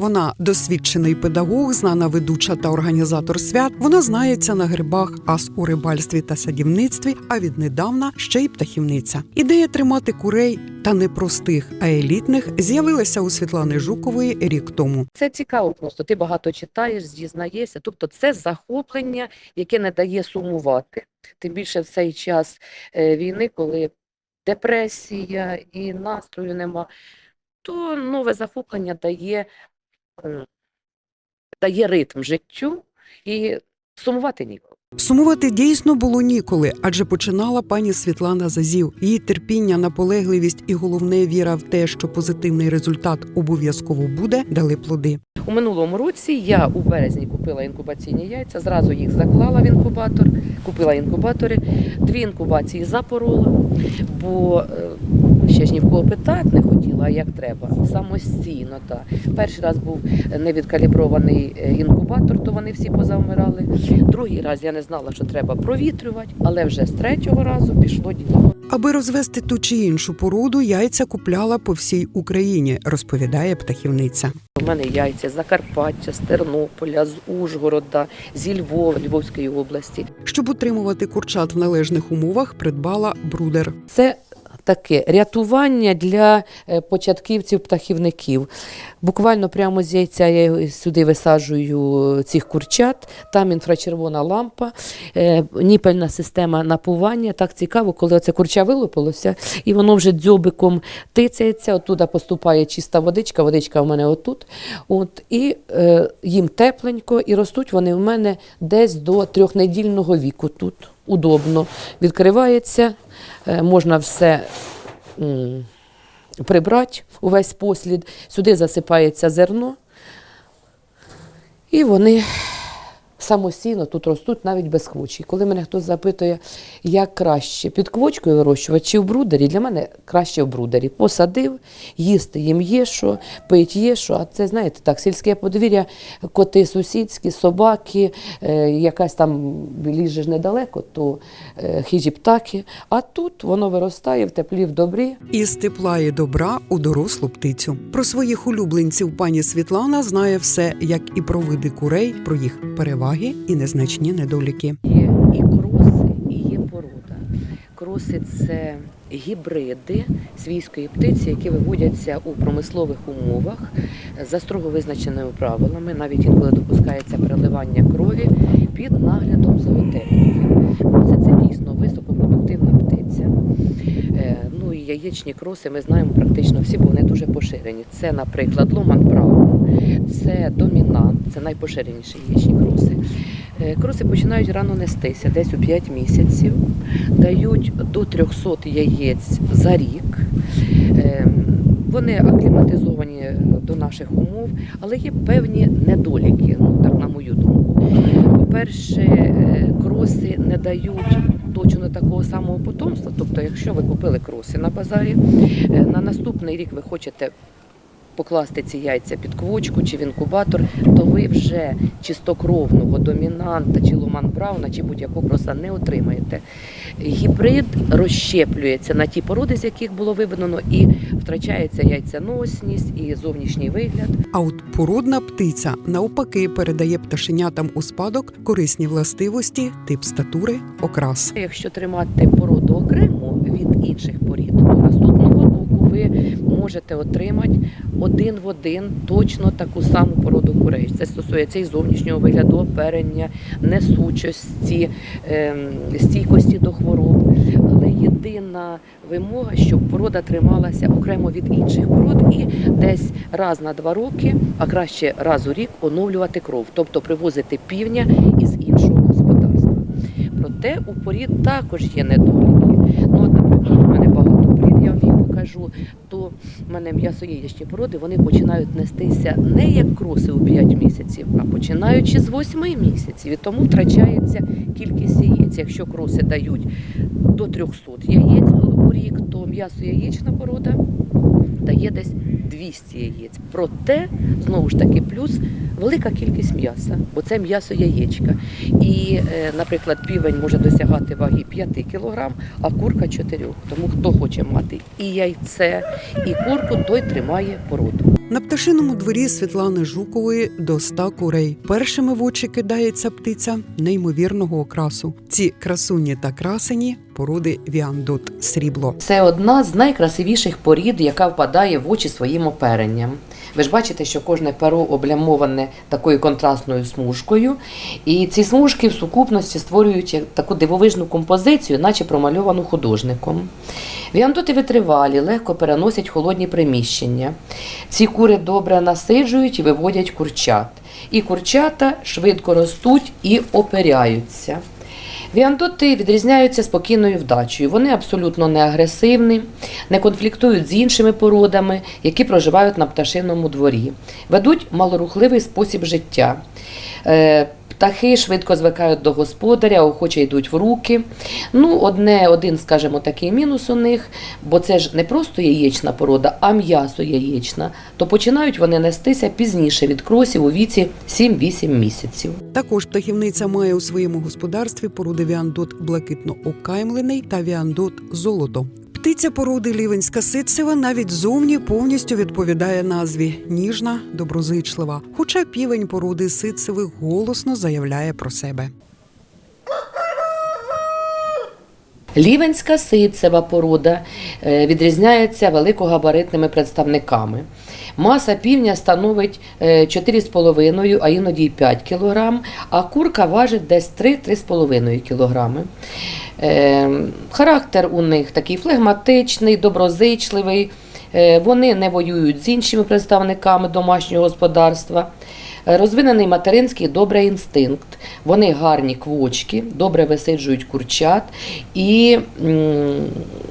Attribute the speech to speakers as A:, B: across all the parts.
A: Вона досвідчений педагог, знана ведуча та організатор свят. Вона знається на грибах, ас у рибальстві та садівництві, а віднедавна ще й птахівниця. Ідея тримати курей та не простих, а елітних з'явилася у Світлани Жукової рік тому.
B: Це цікаво просто. Ти багато читаєш, дізнаєшся. Тобто це захоплення, яке не дає сумувати. Тим більше в цей час е, війни, коли депресія і настрою нема, то нове захоплення дає, дає ритм життю і сумувати ніколи.
A: Сумувати дійсно було ніколи, адже починала пані Світлана Зазів. Її терпіння, наполегливість і головне віра в те, що позитивний результат обов'язково буде, дали плоди.
B: У минулому році я у березні купила інкубаційні яйця, зразу їх заклала в інкубатор, купила інкубатори, дві інкубації запорола, бо е, ще ж ні в кого питати не хотіла, а як треба. Самостійно. Так. Перший раз був невідкалібрований е, інкубатор, то вони всі позавмирали. Другий раз я не знала, що треба провітрювати, але вже з третього разу пішло діло.
A: Аби розвести ту чи іншу породу, яйця купляла по всій Україні, розповідає птахівниця.
B: У мене яйця з Закарпаття, з Тернополя, з Ужгорода, зі Львова, Львовської області.
A: Щоб утримувати курчат в належних умовах, придбала брудер.
B: Це таке рятування для е, початківців-птахівників. Буквально прямо з яйця я сюди висаджую цих курчат, там інфрачервона лампа, е, ніпельна система напування. Так цікаво, коли оце курча вилупилося, і воно вже дзьобиком тицяється, оттуда поступає чиста водичка, водичка в мене отут. От, і е, їм тепленько, і ростуть вони в мене десь до трьохнедільного віку тут. Удобно. Відкривається, е, можна все прибрати, увесь послід. Сюди засипається зерно, і вони самостійно тут ростуть навіть без квочі. Коли мене хтось запитує, як краще під квочкою вирощувати чи в брудері, для мене краще в брудері. Посадив, їсти їм є що, пить є що. А це, знаєте, так, сільське подвір'я, коти сусідські, собаки, е, якась там ліжеш недалеко, то е, хижі птахи. А тут воно виростає в теплі, в добрі.
A: Із тепла і добра у дорослу птицю. Про своїх улюбленців пані Світлана знає все, як і про види курей, про їх переваги і незначні недоліки.
B: Є і кроси, і є порода. Кроси це гібриди свійської птиці, які виводяться у промислових умовах за строго визначеними правилами. Навіть інколи допускається переливання крові під наглядом зоотехніків. Кроси це дійсно високопродуктивна птиця. Е, Ну і яєчні кроси ми знаємо практично всі, бо вони дуже поширені. Це, наприклад, Ломан Браун, це домінант, це найпоширеніші яєчні кроси. Е, Кроси починають рано нестися, десь у 5 місяців, дають до 300 яєць за рік. Е, Вони акліматизовані до наших умов, але є певні недоліки, ну так на мою думку. По-перше, е, кроси не дають точно такого самого потомства. Тобто, якщо ви купили кроси на базарі, на наступний рік ви хочете покласти ці яйця під квочку чи в інкубатор, то ви вже чистокровного домінанта чи ломан брауна, чи будь-якого кроса не отримаєте. Гібрид розщеплюється на ті породи, з яких було виведено, і втрачається яйцяносність і зовнішній вигляд.
A: А от породна птиця навпаки передає пташенятам у спадок корисні властивості, тип статури, окрас.
B: Якщо тримати породу окремо від інших порід, то ви можете отримати один в один точно таку саму породу курей. Це стосується і зовнішнього вигляду, оперення, несучості, ем, стійкості до хвороб. Але єдина вимога, щоб порода трималася окремо від інших пород і десь раз на два роки, а краще раз у рік оновлювати кров, тобто привозити півня із іншого господарства. Проте у порід також є недоліки. Ну, от, наприклад, у мене багато порід, я вам їх покажу, то в мене яєчні породи вони починають нестися не як кроси у 5 місяців, а починаючи з 8 місяців. І тому втрачається кількість яєць. Якщо кроси дають до 300 яєць у рік, то м'ясо-яєчна порода дає десь 200 яєць. Проте, знову ж таки, плюс велика кількість м'яса, бо це м'ясо яєчка. І, е, наприклад, півень може досягати ваги 5 кг, а курка 4. Тому хто хоче мати і яйце, і курку, той тримає породу.
A: На пташиному дворі Світлани Жукової до ста курей. Першими в очі кидається птиця неймовірного окрасу. Ці красуні та красені породи віандут срібло.
B: Це одна з найкрасивіших порід, яка впадає в очі своїм оперенням. Ви ж бачите, що кожне перо облямоване такою контрастною смужкою, і ці смужки в сукупності створюють таку дивовижну композицію, наче промальовану художником. Віандути витривалі, легко переносять холодні приміщення. Ці кури добре насиджують і виводять курчат. І курчата швидко ростуть і оперяються. Віандоти відрізняються спокійною вдачею. Вони абсолютно не агресивні, не конфліктують з іншими породами, які проживають на пташиному дворі, ведуть малорухливий спосіб життя. Птахи швидко звикають до господаря, охоче йдуть в руки. Ну, одне, один, скажімо, такий мінус у них, бо це ж не просто яєчна порода, а м'ясо яєчна. То починають вони нестися пізніше від кросів у віці 7-8 місяців.
A: Також птахівниця має у своєму господарстві породи віандот блакитно окаймлений та віандот золото. Птиця породи лівенська ситцева навіть зовні повністю відповідає назві ніжна, доброзичлива. Хоча півень породи ситцевих голосно заявляє про себе.
B: Лівенська ситцева порода е, відрізняється великогабаритними представниками. Маса півня становить е, 4,5, а іноді 5 кг, а курка важить десь 3-3,5 кг. Е, Характер у них такий флегматичний, доброзичливий. Е, Вони не воюють з іншими представниками домашнього господарства. Розвинений материнський добрий інстинкт. Вони гарні квочки, добре висиджують курчат і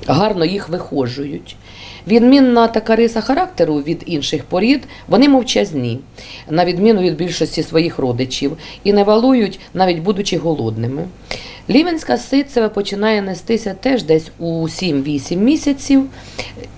B: гарно їх вихожують. Відмінна така риса характеру від інших порід, вони мовчазні, на відміну від більшості своїх родичів, і не валують, навіть будучи голодними. Лівенська ситцева починає нестися теж десь у 7-8 місяців.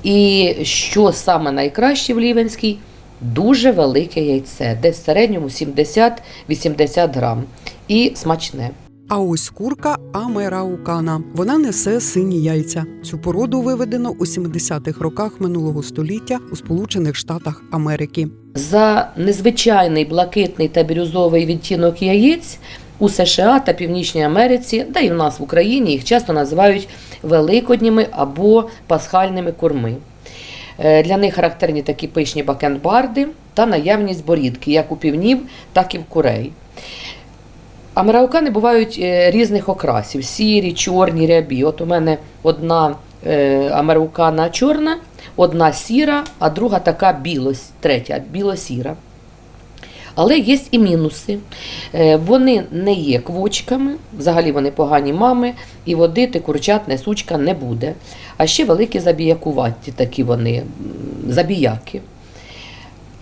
B: І що саме найкраще в Лівенській? Дуже велике яйце, десь в середньому 70-80 грам. І смачне.
A: А ось курка Амераукана. Вона несе сині яйця. Цю породу виведено у 70-х роках минулого століття у Сполучених Штатах Америки.
B: За незвичайний блакитний та бірюзовий відтінок яєць у США та Північній Америці, да і в нас в Україні їх часто називають великодніми або пасхальними курми. Е, Для них характерні такі пишні бакенбарди та наявність борідки, як у півнів, так і в курей. Американи бувають е, різних окрасів: сірі, чорні, рябі. От у мене одна е, американа чорна, одна сіра, а друга така білос, третя білосіра. Але є і мінуси. Е, Вони не є квочками, взагалі вони погані мами, і водити курчат несучка не буде. А ще великі забіякуваті такі вони, забіяки.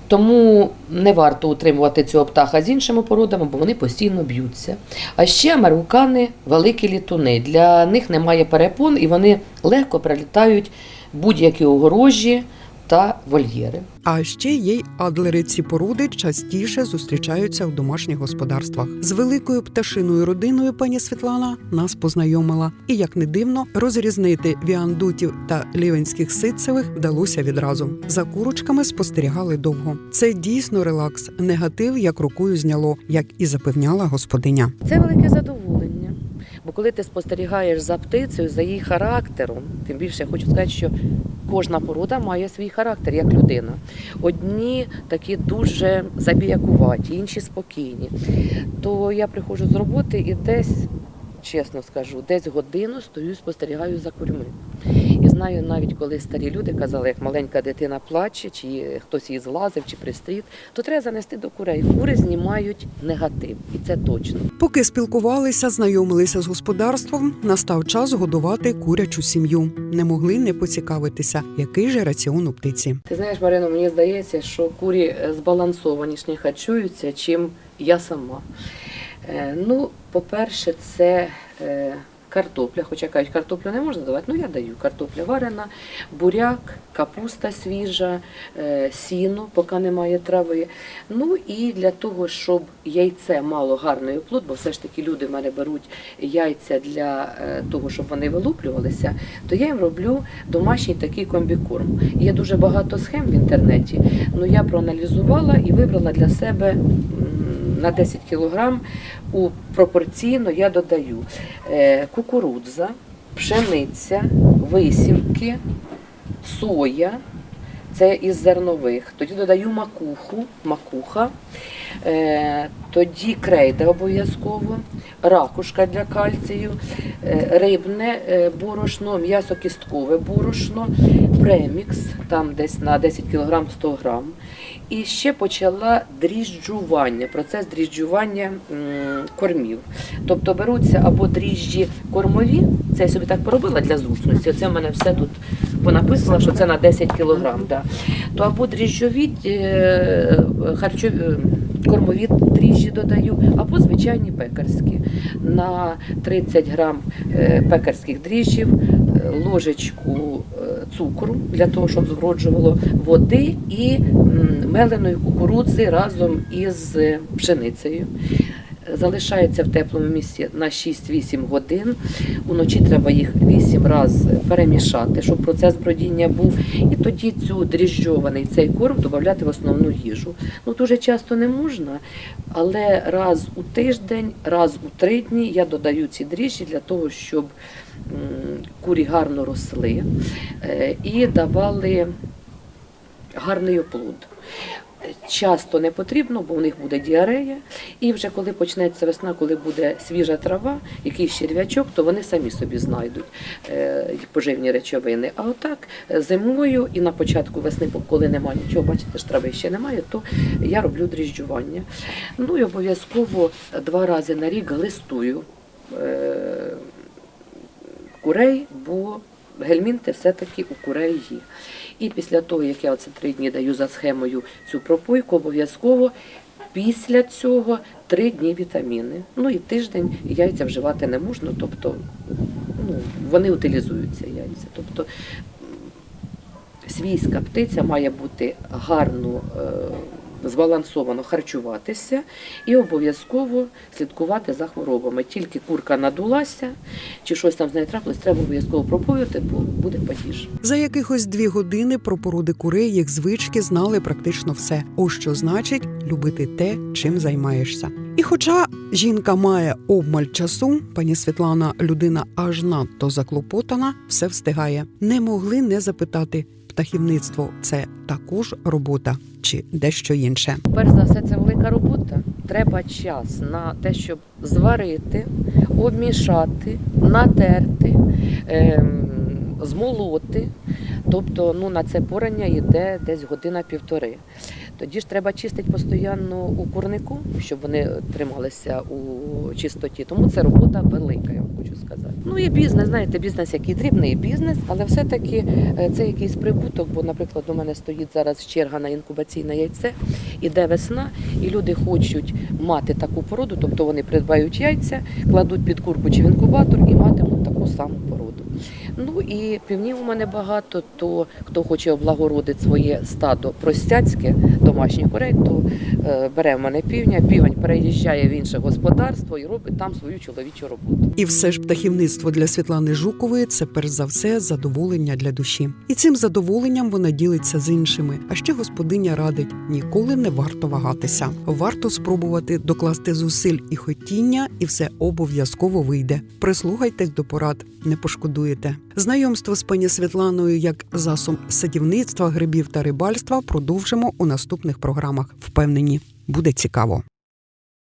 B: Тому не варто утримувати цього птаха з іншими породами, бо вони постійно б'ються. А ще американи великі літуни. Для них немає перепон і вони легко прилітають будь-які огорожі та вольєри.
A: А ще є й адлери. Ці породи частіше зустрічаються в домашніх господарствах. З великою пташиною родиною пані Світлана нас познайомила. І як не дивно, розрізнити віандутів та лівенських ситцевих вдалося відразу. За курочками спостерігали довго. Це дійсно релакс. Негатив як рукою зняло, як і запевняла господиня.
B: Це велике задоволення. Бо коли ти спостерігаєш за птицею, за її характером, тим більше я хочу сказати, що кожна порода має свій характер як людина. Одні такі дуже забіякуваті, інші спокійні. То я приходжу з роботи і десь, чесно скажу, десь годину стою, спостерігаю за курьми. Знаю навіть, коли старі люди казали, як маленька дитина плаче, чи хтось її злазив, чи пристріт, то треба занести до курей. Кури знімають негатив, і це точно.
A: Поки спілкувалися, знайомилися з господарством, настав час годувати курячу сім'ю. Не могли не поцікавитися, який же раціон у птиці.
B: Ти знаєш, Марино, мені здається, що курі збалансованіше харчуються, чим я сама. Е, Ну, по-перше, це е, картопля, хоча кажуть, картоплю не можна давати, ну я даю картопля варена, буряк, капуста свіжа, е, сіно, поки немає трави. Ну і для того, щоб яйце мало гарний оплод, бо все ж таки люди в мене беруть яйця для е, того, щоб вони вилуплювалися, то я їм роблю домашній такий комбікорм. Є дуже багато схем в інтернеті, але я проаналізувала і вибрала для себе на 10 кг у пропорційно я додаю е, кукурудза, пшениця, висівки, соя. Це із зернових. Тоді додаю макуху, макуха, е, тоді крейда обов'язково, ракушка для кальцію, е, рибне борошно, м'ясо-кісткове борошно, премікс, там десь на 10 кг 100 грам. І ще почала дріжджування, процес дріжджування кормів. Тобто беруться або дріжджі кормові, це я собі так поробила для зручності. Це в мене все тут понаписано, що це на 10 кг. Да. То або дріжджові е, харчові, е, кормові дріжджі додаю, або звичайні пекарські. На 30 грам е, пекарських дріжджів, ложечку цукру для того, щоб згороджувало води і меленої кукурудзи разом із пшеницею. Залишається в теплому місці на 6-8 годин. Уночі треба їх 8 разів перемішати, щоб процес бродіння був. І тоді цю дріжджований цей корм додати в основну їжу. Ну дуже часто не можна, але раз у тиждень, раз у три дні я додаю ці дріжджі для того, щоб курі гарно росли е, і давали гарний оплод. Часто не потрібно, бо у них буде діарея. І вже коли почнеться весна, коли буде свіжа трава, якийсь черв'ячок, то вони самі собі знайдуть е, поживні речовини. А отак е, зимою і на початку весни, коли немає нічого, бачите, ж трави ще немає, то я роблю дріжджування. Ну і обов'язково два рази на рік глистую е, курей, бо гельмінти все-таки у курей. І після того, як я оце три дні даю за схемою цю пропойку, обов'язково після цього три дні вітаміни. Ну і тиждень яйця вживати не можна, тобто ну, вони утилізуються яйця. Тобто свійська птиця має бути гарно. е, Збалансовано харчуватися і обов'язково слідкувати за хворобами. Тільки курка надулася чи щось там з нею трапилось, треба обов'язково пропоювати, бо буде падіж.
A: За якихось дві години про породи курей їх звички знали практично все. Ось що значить любити те, чим займаєшся. І хоча жінка має обмаль часу, пані Світлана людина аж надто заклопотана, все встигає. Не могли не запитати. Птахівництво це також робота чи дещо інше.
B: Перш за все, це велика робота. Треба час на те, щоб зварити, обмішати, натерти, ем, змолоти. Тобто ну, на це порання йде десь година-півтори. Тоді ж треба чистити постійно у курнику, щоб вони трималися у чистоті. Тому це робота велика, я вам хочу сказати. Ну і бізнес, знаєте, бізнес який дрібний бізнес, але все-таки е, це якийсь прибуток. Бо, наприклад, у мене стоїть зараз черга на інкубаційне яйце, іде весна, і люди хочуть мати таку породу, тобто вони придбають яйця, кладуть під курку чи в інкубатор і матимуть таку саму породу. Ну і півнів у мене багато, то хто хоче облагородити своє стадо простяцьке, домашніх курей, то е, бере в мене півня, півень переїжджає в інше господарство і робить там свою чоловічу роботу.
A: І все ж птахівництво для Світлани Жукової це перш за все задоволення для душі. І цим задоволенням вона ділиться з іншими. А ще господиня радить ніколи не варто вагатися. Варто спробувати докласти зусиль і хотіння, і все обов'язково вийде. Прислухайтесь до порад, не пошкодуєте. Знайомство з пані Світланою як засом садівництва, грибів та рибальства продовжимо у наступних програмах. Впевнені, буде цікаво.